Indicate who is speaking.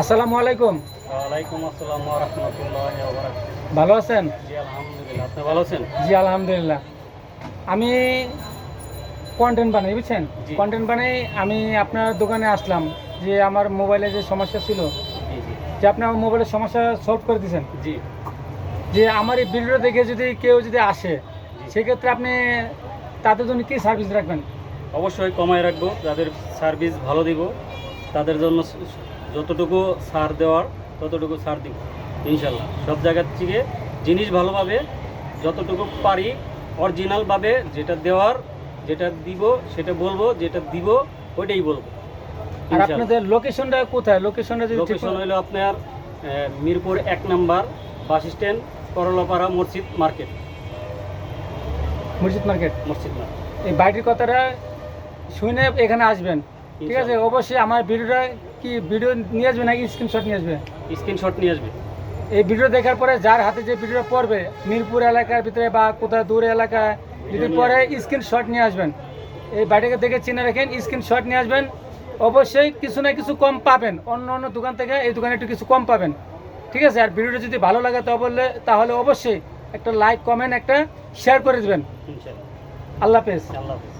Speaker 1: আসসালামু আলাইকুম।
Speaker 2: ওয়ালাইকুম আসসালাম ওয়া রাহমাতুল্লাহি ওয়া বারাকাতুহু।
Speaker 1: ভালো আছেন?
Speaker 2: জি আলহামদুলিল্লাহ। আপনি ভালো আছেন?
Speaker 1: জি আলহামদুলিল্লাহ। আমি কন্টেন্ট বানাই বুঝছেন? কন্টেন্ট বানাই আমি আপনার দোকানে আসলাম যে আমার মোবাইলে যে সমস্যা ছিল যে আপনি আমার মোবাইলের সমস্যা সলভ করে দিয়েছেন।
Speaker 2: জি।
Speaker 1: যে আমার এই ভিডিও দেখে যদি কেউ যদি আসে সেক্ষেত্রে আপনি তাদের জন্য কী সার্ভিস রাখবেন?
Speaker 2: অবশ্যই কমায় রাখব। যাদের সার্ভিস ভালো দিব তাদের জন্য যতটুকু ছাড় দেওয়ার ততটুকু ছাড় দিব ইনশাল্লাহ। সব জায়গার থেকে জিনিস ভালোভাবে যতটুকু পারি অরিজিনালভাবে যেটা দেওয়ার যেটা দিব সেটা বলব যেটা দিব ওইটাই বলব।
Speaker 1: আর আপনাদের লোকেশনটা কোথায়? লোকেশনটা যদি
Speaker 2: লোকেশন হলো আপনার মিরপুর এক নাম্বার বাস স্ট্যান্ড করলাপাড়া মসজিদ মার্কেট।
Speaker 1: মসজিদ মার্কেট?
Speaker 2: মসজিদ মার্কেট।
Speaker 1: এই বাড়ির কথাটা শুনে এখানে আসবেন। ঠিক আছে অবশ্যই আমার ভিডিওটা কি ভিডিও নিয়ে আসবে নাকি স্ক্রিনশট নিয়ে আসবে?
Speaker 2: স্ক্রিনশট নিয়ে আসবে।
Speaker 1: এই ভিডিও দেখার পরে যার হাতে যে ভিডিওটা পড়বে মিরপুর এলাকার ভিতরে বা কোথাও দূর এলাকায় যদি পরে স্ক্রিনশট নিয়ে আসবেন। এই বাড়িটাকে দেখে চিনে রাখেন স্ক্রিনশট নিয়ে আসবেন। অবশ্যই কিছু না কিছু কম পাবেন। অন্য অন্য দোকান থেকে এই দোকানে একটু কিছু কম পাবেন। ঠিক আছে আর ভিডিওটা যদি ভালো লাগে তাহলে তাহলে অবশ্যই একটা লাইক কমেন্ট একটা শেয়ার করে দেবেন। আল্লাহ হাফেজ।
Speaker 2: আল্লাহ হাফেজ।